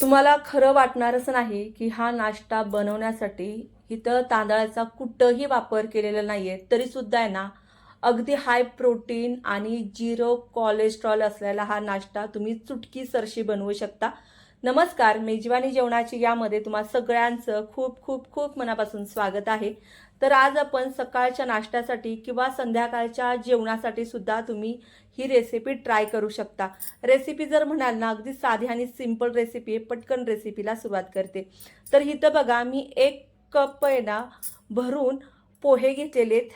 तुम्हाला खरं वाटणारच नाही की हा नाश्ता बनवण्यासाठी इथं तांदळाचा कुठंही वापर केलेला नाहीये तरी सुद्धा आहे ना अगदी हाय प्रोटीन आणि झिरो कोलेस्ट्रॉल असलेला हा नाश्ता तुम्ही चुटकी सरशी बनवू शकता. नमस्कार मेजवानी जेवणाची यामध्ये तुम्हा सगळ्यांचं खूप खूप खूप मनापासून स्वागत आहे. तर आज आपण सकाळच्या नाश्त्यासाठी किंवा संध्याकाळच्या जेवणासाठी सुद्धा तुम्ही ही रेसिपी ट्राय करू शकता. रेसिपी जर म्हणाल ना अगदी साधी आणि सिंपल रेसिपी आहे पटकन रेसिपीला सुरुवात करते. तर इथं बघा मी एक कप आहे ना भरून पोहे घेतलेले आहेत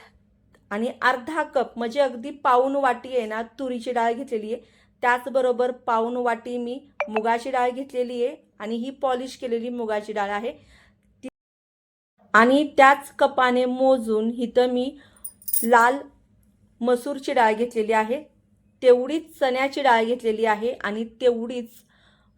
आणि अर्धा कप म्हणजे अगदी पाऊन वाटी आहे ना तुरीची डाळ घेतलेली आहे. त्याचबरोबर पाऊन वाटी मी मुगाची डाळ घेतलेली आहे आणि ही पॉलिश केलेली मुगाची डाळ आहे. आणि त्याच कपाने मोजून इथं मी लाल मसूरची डाळ घेतलेली आहे. तेवढीच चण्याची डाळ घेतलेली आहे आणि तेवढीच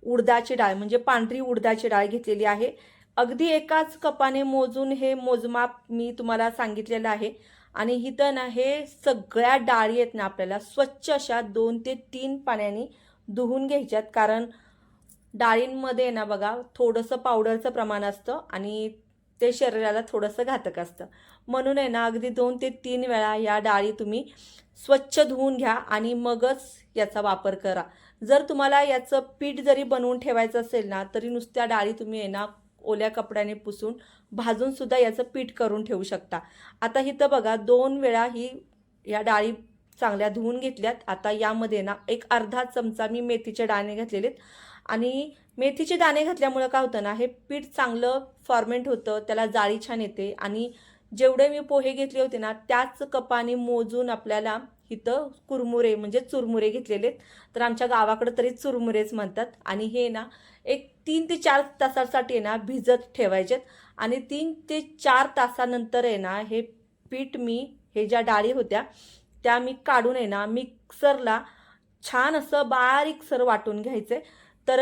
उडदाची डाळ म्हणजे पांढरी उडदाची डाळ घेतलेली आहे. अगदी एकाच कपाने मोजून हे मोजमाप मी तुम्हाला सांगितलेलं आहे. आणि इथं ना हे सगळ्या डाळी आहेत ना आपल्याला स्वच्छ अशा दोन ते तीन पाण्याने धुवून घ्यायच्यात. कारण डाळींमध्ये ना बघा थोडंसं पावडरचं प्रमाण असतं आणि ते शरीराला थोडंसं घातक असतं. म्हणून आहे ना अगदी दोन ते तीन वेळा या डाळी तुम्ही स्वच्छ धुवून घ्या आणि मगच याचा वापर करा. जर तुम्हाला याचं पीठ जरी बनवून ठेवायचं असेल ना तरी नुसत्या डाळी तुम्ही आहे ना ओल्या कपड्याने पुसून भाजून सुद्धा याचं पीठ करून ठेवू शकता. आता इथं बघा दोन वेळा ही या डाळी चांगल्या धुवून घेतल्यात. आता यामध्ये ना एक अर्धा चमचा मी मेथीचे दाणे घातलेले आहेत आणि मेथीचे दाणे घातल्यामुळं काय होतं ना हे पीठ चांगलं फॉर्मेंट होतं त्याला जाळी छान येते आणि जेवढे मी पोहे घेतले होते ना त्याच कपाने मोजून आपल्याला इथं कुरमुरे म्हणजे चुरमुरे घेतलेले आहेत. तर आमच्या गावाकडे तरी चुरमुरेच म्हणतात आणि हे ना एक तीन ते चार तासासाठी आहे ना भिजत ठेवायचेत आणि तीन ते चार तासानंतर आहे ना हे पीठ मी हे ज्या डाळी होत्या त्या मी काढून आहे ना मिक्सरला छान असं बारीक सर वाटून घ्यायचे. तर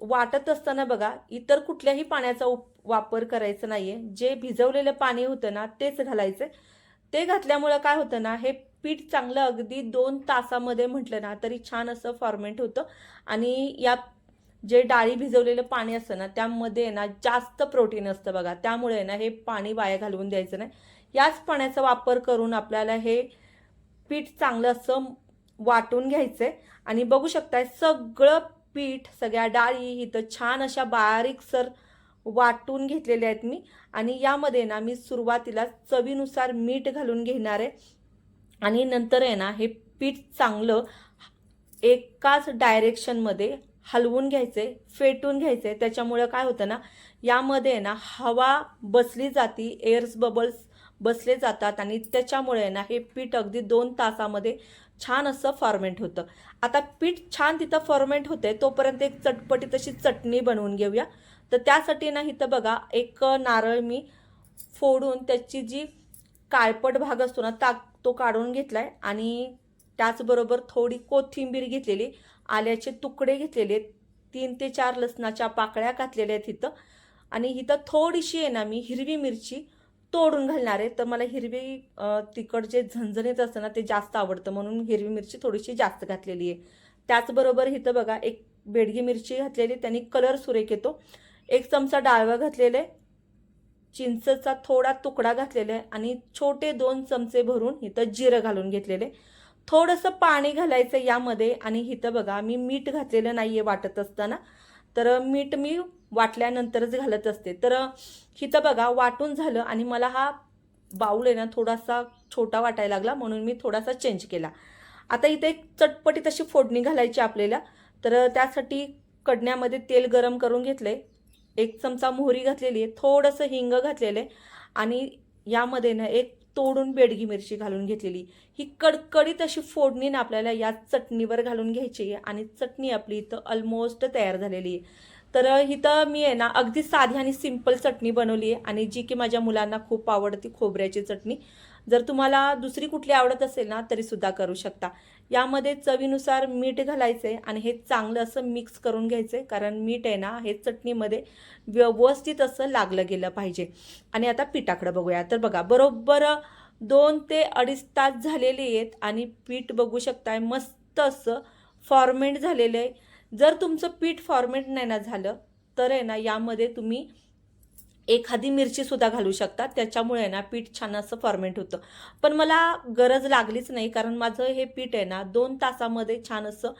वाटत असताना बघा इतर कुठल्याही पाण्याचा उप वापर करायचा नाही आहे जे भिजवलेलं पाणी होतं ना तेच घालायचे. ते घातल्यामुळं काय होतं ना हे पीठ चांगलं अगदी दोन तासामध्ये म्हटलं ना तरी छान असं फॉर्मेंट होतं. आणि या जे डाळी भिजवलेलं पाणी असतं ना त्यामध्ये ना जास्त प्रोटीन असतं बघा. त्यामुळे ना हे पाणी वाया घालवून द्यायचं नाही. याच पाण्याचा वापर करून आपल्याला हे पीठ चांगलं असं वाटून घ्यायचं आहे आणि बघू शकताय सगळं पीठ सगळ्या डाळी इथं छान अशा बारीकसर वाटून घेतलेल्या आहेत मी. आणि यामध्ये ना मी सुरुवातीला चवीनुसार मीठ घालून घेणार आहे. आणि नंतर आहे ना हे पीठ चांगलं एकाच डायरेक्शनमध्ये हलवून घ्यायचे फेटून घ्यायचे त्याच्यामुळं काय होतं ना यामध्ये ना हवा बसली जाती एअर्स बबल्स बसले जातात. आणि त्याच्यामुळे ना हे पीठ अगदी दोन तासामध्ये छान असं फॉर्मेंट होतं. आता पीठ छान तिथं फॉर्मेंट होते तोपर्यंत एक चटपटी तशी चटणी बनवून घेऊया. तर त्यासाठी ना इथं बघा एक नारळ मी फोडून त्याची जी काळपट भाग असतो ना ता तो काढून घेतला आहे आणि त्याचबरोबर थोडी कोथिंबीर घेतलेली आल्याचे तुकडे घेतलेले तीन ते चार लसणाच्या पाकळ्या घातलेल्या आहेत इथं. आणि इथं थोडीशी आहे ना मी हिरवी मिरची तोडून घालणार आहे. तर मला हिरवी तिखट जे झणझणीत असतं ना ते जास्त आवडतं. म्हणून हिरवी मिरची थोडीशी जास्त घातलेली आहे. त्याचबरोबर इथं बघा एक बेडगी मिरची घातलेली त्यांनी कलर सुरेख येतो. एक चमचा डाळवा घातलेले चिंचचा थोडा तुकडा घातलेला आहे आणि छोटे दोन चमचे भरून इथं जिरं घालून घेतलेले थोडंसं पाणी घालायचं यामध्ये आणि इथं बघा मी मीठ घातलेलं नाही आहे वाटत असताना. तर मीठ मी वाटल्यानंतरच घालत असते. तर इथं बघा वाटून झालं आणि मला हा बाऊल आहे ना थोडासा छोटा वाटायला लागला म्हणून मी थोडासा चेंज केला. आता इथे एक चटपटी तशी फोडणी घालायची आपल्याला. तर त्यासाठी कडण्यामध्ये तेल गरम करून घेतलंय. एक चमचा मोहरी घातलेली आहे थोडंसं हिंग घातलेलं आहे. आणि यामध्ये ना एक तोडून बेडगी मिरची घालून घेतलेली. ही कडकडीत अशी फोडणी ना आपल्याला या चटणीवर घालून घ्यायची आहे आणि चटणी आपली इथं ऑलमोस्ट तयार झालेली आहे. तर इथं मी आहे ना अगदी साधी आणि सिंपल चटणी बनवली आहे आणि जी की माझ्या मुलांना खूप आवडते खोबऱ्याची चटणी. जर तुम्हाला दुसरी कुठली आवडत असेल ना तरीसुद्धा करू शकता. यामध्ये चवीनुसार मीठ घालायचं आहे आणि हे चांगलं असं मिक्स करून घ्यायचं आहे कारण मीठ आहे ना हे चटणीमध्ये व्यवस्थित असं लागलं गेलं पाहिजे. आणि आता पिठाकडं बघूया. तर बघा बरोबर दोन ते अडीच तास झालेले आहेत आणि पीठ बघू शकताय मस्त असं फॉर्मेट झालेलं आहे. जर तुमचं पीठ फॉर्मेट नाही ना झालं तर आहे ना यामध्ये तुम्ही एखादी मिरची सुद्धा घालू शकतात. त्याच्यामुळे ना पीठ छान असं फॉर्मेट होतं. पण मला गरज लागलीच नाही कारण माझं हे पीठ आहे ना दोन तासामध्ये छान असं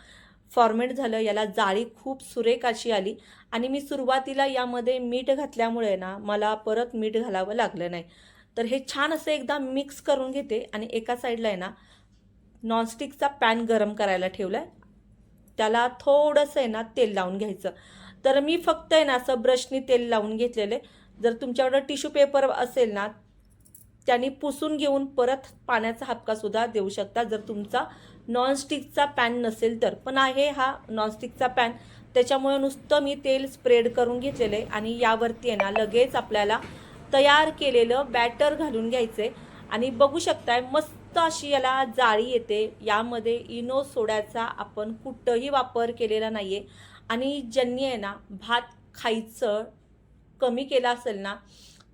फॉर्मेट झालं. याला जाळी खूप सुरेख अशी आली. आणि मी सुरुवातीला यामध्ये मीठ घातल्यामुळे ना मला परत मीठ घालावं लागलं नाही. तर हे छान असं एकदा मिक्स करून घेते आणि एका साईडला आहे ना नॉनस्टिकचा पॅन गरम करायला ठेवला आहे त्याला थोडंसं आहे ना तेल लावून घ्यायचं. तर मी फक्त आहे ना असं ब्रशनी तेल लावून घेतलेले जर तुमच्याकडं टिश्यू पेपर असेल ना त्यांनी पुसून घेऊन परत पाण्याचा हपकासुद्धा देऊ शकता. जर तुमचा नॉनस्टिकचा पॅन नसेल तर. पण आहे हा नॉनस्टिकचा पॅन त्याच्यामुळे नुसतं मी तेल स्प्रेड करून घेतलेलं आहे आणि यावरती आहे ना लगेच आपल्याला तयार केलेलं बॅटर घालून घ्यायचं आहे आणि बघू शकताय मस्त अशी याला जाळी येते. यामध्ये इनो सोड्याचा आपण कुठंही वापर केलेला नाही आहे आणि ज्यांनी आहे ना भात खायचं कमी केला असेल ना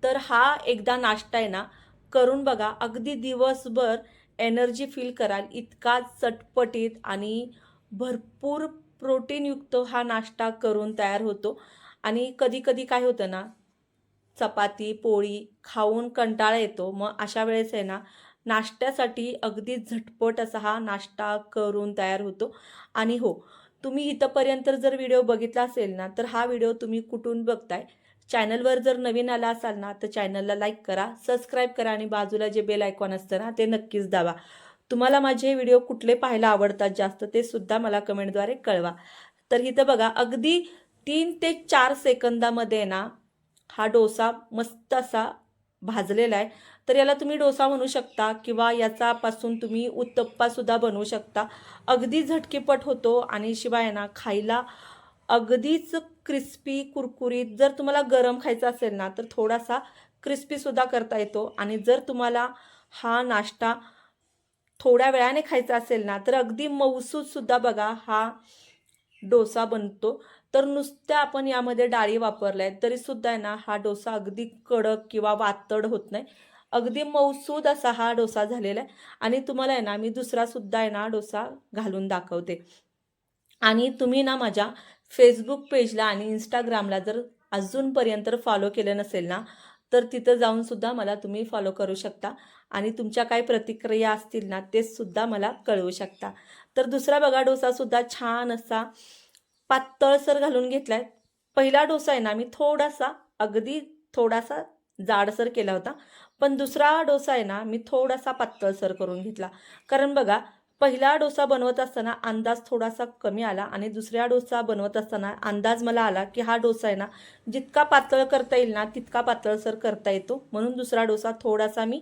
तर हा एकदा नाश्ता आहे ना करून बघा. अगदी दिवसभर एनर्जी फील कराल. इतका चटपटीत आणि भरपूर प्रोटीनयुक्त हा नाश्ता करून तयार होतो. आणि कधी कधी काय होतं ना चपाती पोळी खाऊन कंटाळा येतो. मग अशा वेळेस आहे ना नाश्त्यासाठी अगदी झटपट असा हा नाश्ता करून तयार होतो. आणि हो तुम्ही इथंपर्यंत जर व्हिडिओ बघितला असेल ना तर हा व्हिडिओ तुम्ही कुठून बघताय? चॅनलवर जर नवीन आला असाल ना तर चॅनलला लाईक करा सबस्क्राईब करा आणि बाजूला जे बेल आयकॉन असतं ना ते नक्कीच दाबा. तुम्हाला माझे व्हिडिओ कुठले पाहायला आवडतात जास्त ते सुद्धा मला कमेंटद्वारे कळवा. तर इथं बघा अगदी तीन ते चार सेकंदामध्ये ना हा डोसा मस्त असा भाजलेला आहे. तर याला तुम्ही डोसा म्हणू शकता किंवा याचापासून तुम्ही उत्तप्पासुद्धा बनवू शकता. अगदी झटकीपट होतो आणि शिवाय आहे ना खायला अगदीच क्रिस्पी कुरकुरीत जर तुम्हाला गरम खायचा असेल ना तर थोडासा क्रिस्पीसुद्धा करता येतो. आणि जर तुम्हाला हा नाश्ता थोड्या वेळाने खायचा असेल ना तर अगदी मऊसूदसुद्धा बघा हा डोसा बनतो. तर नुसत्या आपण यामध्ये डाळी वापरल्या आहेत तरीसुद्धा आहे ना हा डोसा अगदी कडक किंवा वातड होत नाही. अगदी मऊसूद असा हा डोसा झालेला आहे. आणि तुम्हाला आहे ना मी दुसरासुद्धा आहे ना डोसा घालून दाखवते. आणि तुम्ही ना माझ्या फेसबुक पेजला आणि इंस्टाग्रामला जर अजूनपर्यंत फॉलो केलं नसेल ना तर तिथं जाऊनसुद्धा मला तुम्ही फॉलो करू शकता. आणि तुमच्या काय प्रतिक्रिया असतील ना तेसुद्धा मला कळवू शकता. तर दुसरा बघा डोसासुद्धा छान असा पातळसर घालून घेतला आहे पहिला डोसा आहे ना मी थोडासा अगदी थोडासा जाडसर केला होता. पण दुसरा डोसा आहे ना मी थोडासा पातळसर करून घेतला. कारण बघा पहिला डोसा बनवत असताना अंदाज थोडासा कमी आला आणि दुसऱ्या डोसा बनवत असताना अंदाज मला आला की हा डोसा आहे ना जितका पातळ करता येईल ना तितका पातळसर करता येतो. म्हणून दुसरा डोसा थोडासा मी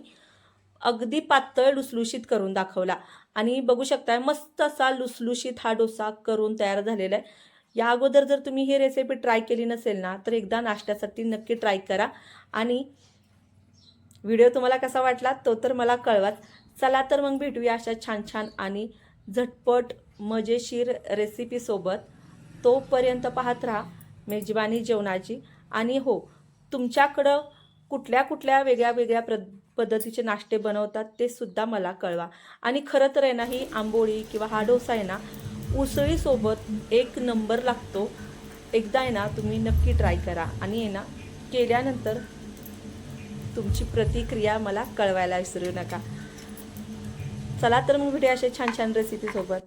अगदी पातळ लुसलुशीत करून दाखवला. आणि बघू शकताय मस्त असा लुसलुशीत हा डोसा करून तयार झालेला आहे. या अगोदर जर तुम्ही ही रेसिपी ट्राय केली नसेल ना तर एकदा नाश्त्यासाठी नक्की ट्राय करा. आणि व्हिडिओ तुम्हाला कसा वाटला तो तर मला कळवाच. चला तर मग भेटूया अशा छान छान आणि झटपट मजेशीर रेसिपीसोबत तोपर्यंत पाहत राहा मेजबानी जेवणाची. आणि हो तुमच्याकडं कुठल्या कुठल्या वेगळ्या वेगळ्या प्र पद्धतीचे नाश्ते बनवतात ते सुद्धा मला कळवा. आणि खरं तर आहे ना ही आंबोळी किंवा हा डोसा आहे ना उसळीसोबत एक नंबर लागतो. एकदा आहे ना तुम्ही नक्की ट्राय करा. आणि आहे ना केल्यानंतर तुमची प्रतिक्रिया मला कळवायला विसरू नका. चला तर मग भेटूया अशा छान छान रेसिपीसोबत